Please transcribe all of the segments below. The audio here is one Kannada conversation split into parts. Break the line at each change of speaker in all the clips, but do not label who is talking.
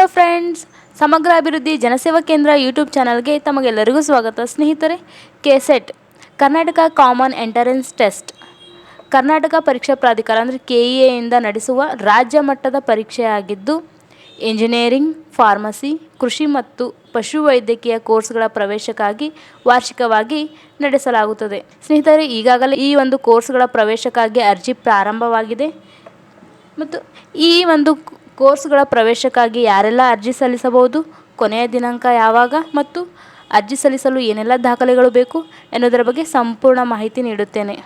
ಹಲೋ ಫ್ರೆಂಡ್ಸ್, ಸಮಗ್ರ ಅಭಿವೃದ್ಧಿ ಜನಸೇವಾ ಕೇಂದ್ರ ಯೂಟ್ಯೂಬ್ ಚಾನಲ್ಗೆ ತಮಗೆಲ್ಲರಿಗೂ ಸ್ವಾಗತ. ಸ್ನೇಹಿತರೆ, KCET, Karnataka common entrance test. Karnataka ಪರೀಕ್ಷಾ ಪ್ರಾಧಿಕಾರ ಅಂದರೆ ಕೆ ಇ ಎಯಿಂದ ನಡೆಸುವ ರಾಜ್ಯ ಮಟ್ಟದ ಪರೀಕ್ಷೆಯಾಗಿದ್ದು, ಇಂಜಿನಿಯರಿಂಗ್, ಫಾರ್ಮಸಿ, ಕೃಷಿ ಮತ್ತು ಪಶುವೈದ್ಯಕೀಯ ಕೋರ್ಸ್ಗಳ ಪ್ರವೇಶಕ್ಕಾಗಿ ವಾರ್ಷಿಕವಾಗಿ ನಡೆಸಲಾಗುತ್ತದೆ. ಸ್ನೇಹಿತರೆ, ಈಗಾಗಲೇ ಈ ಒಂದು ಕೋರ್ಸ್ಗಳ ಪ್ರವೇಶಕ್ಕಾಗಿ ಅರ್ಜಿ ಪ್ರಾರಂಭವಾಗಿದೆ. ಮತ್ತು ಈ ಒಂದು ಕೋರ್ಸ್ಗಳ ಪ್ರವೇಶಕ್ಕಾಗಿ ಯಾರೆಲ್ಲ ಅರ್ಜಿ ಸಲ್ಲಿಸಬಹುದು? ಕೊನೆಯ ದಿನಾಂಕ ಯಾವಾಗ ಮತ್ತು ಅರ್ಜಿ ಸಲ್ಲಿಸಲು ಏನೆಲ್ಲ ದಾಖಲೆಗಳು ಬೇಕು ಎನ್ನುವುದರ ಬಗ್ಗೆ ಸಂಪೂರ್ಣ ಮಾಹಿತಿ ನೀಡುತ್ತೇನೆ.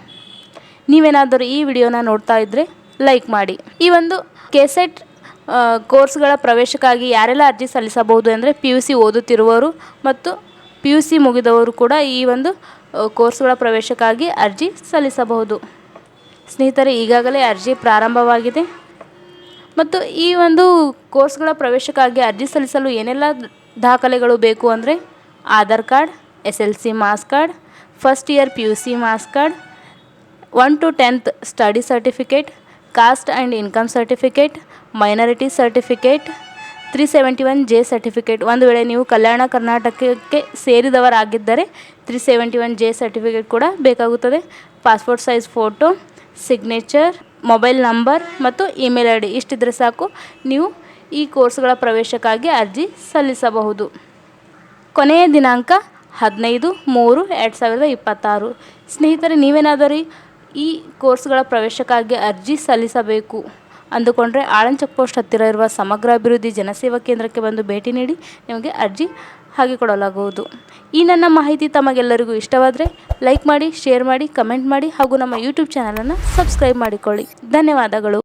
ನೀವೇನಾದರೂ ಈ ವಿಡಿಯೋನ ನೋಡ್ತಾ ಇದ್ದರೆ ಲೈಕ್ ಮಾಡಿ. ಈ ಒಂದು ಕೆಸೆಟ್ ಕೋರ್ಸ್ಗಳ ಪ್ರವೇಶಕ್ಕಾಗಿ ಯಾರೆಲ್ಲ ಅರ್ಜಿ ಸಲ್ಲಿಸಬಹುದು ಅಂದರೆ ಪಿ ಯು ಸಿ ಓದುತ್ತಿರುವವರು ಮತ್ತು ಪಿ ಯು ಸಿ ಮುಗಿದವರು ಕೂಡ ಈ ಒಂದು ಕೋರ್ಸ್ಗಳ ಪ್ರವೇಶಕ್ಕಾಗಿ ಅರ್ಜಿ ಸಲ್ಲಿಸಬಹುದು. ಸ್ನೇಹಿತರೆ, ಈಗಾಗಲೇ ಅರ್ಜಿ ಪ್ರಾರಂಭವಾಗಿದೆ. ಮತ್ತು ಈ ಒಂದು ಕೋರ್ಸ್ಗಳ ಪ್ರವೇಶಕ್ಕಾಗಿ ಅರ್ಜಿ ಸಲ್ಲಿಸಲು ಏನೆಲ್ಲ ದಾಖಲೆಗಳು ಬೇಕು ಅಂದರೆ Aadhaar card, S L C marks card, first year P U C marks card, one to tenth study certificate, caste and income certificate, minority certificate, three seventy one J certificate. ಒಂದು ವೇಳೆ ನೀವು ಕಲ್ಯಾಣ ಕರ್ನಾಟಕಕ್ಕೆ ಸೇರಿದವರಾಗಿದ್ದರೆ three seventy one J certificate ಕೂಡ ಬೇಕಾಗುತ್ತದೆ. Passport size photo, signature mobile number ಮತ್ತು ಇಮೇಲ್ ಐ ಡಿ ಇಷ್ಟಿದ್ರೆ ಸಾಕು. ನೀವು ಈ ಕೋರ್ಸ್ಗಳ ಪ್ರವೇಶಕ್ಕಾಗಿ ಅರ್ಜಿ ಸಲ್ಲಿಸಬಹುದು. ಕೊನೆಯ ದಿನಾಂಕ ಹದಿನೈದು ಮೂರು ಎರಡು ಸಾವಿರದ ಇಪ್ಪತ್ತಾರು. ಸ್ನೇಹಿತರೆ, ನೀವೇನಾದರೂ ಈ ಕೋರ್ಸ್ಗಳ ಪ್ರವೇಶಕ್ಕಾಗಿ ಅರ್ಜಿ ಸಲ್ಲಿಸಬೇಕು? ಅಂದುಕೊಂಡ್ರೆ ಆಳನ್ ಚೆಕ್ ಪೋಸ್ಟ್ ಹತ್ತಿರ ಇರುವ ಸಮಗ್ರ ಅಭಿವೃದ್ಧಿ ಜನಸೇವಾ ಕೇಂದ್ರಕ್ಕೆ ಬಂದು ಭೇಟಿ ನೀಡಿ ನಿಮಗೆ ಅರ್ಜಿ ಹಾಕಿಕೊಡಲಾಗುವುದು ಈ ನನ್ನ ಮಾಹಿತಿ ತಮಗೆಲ್ಲರಿಗೂ ಇಷ್ಟವಾದರೆ ಲೈಕ್ ಮಾಡಿ, ಶೇರ್ ಮಾಡಿ, ಕಮೆಂಟ್ ಮಾಡಿ ಹಾಗೂ ನಮ್ಮ ಯೂಟ್ಯೂಬ್ ಚಾನಲನ್ನು ಸಬ್ಸ್ಕ್ರೈಬ್ ಮಾಡಿಕೊಳ್ಳಿ. ಧನ್ಯವಾದಗಳು.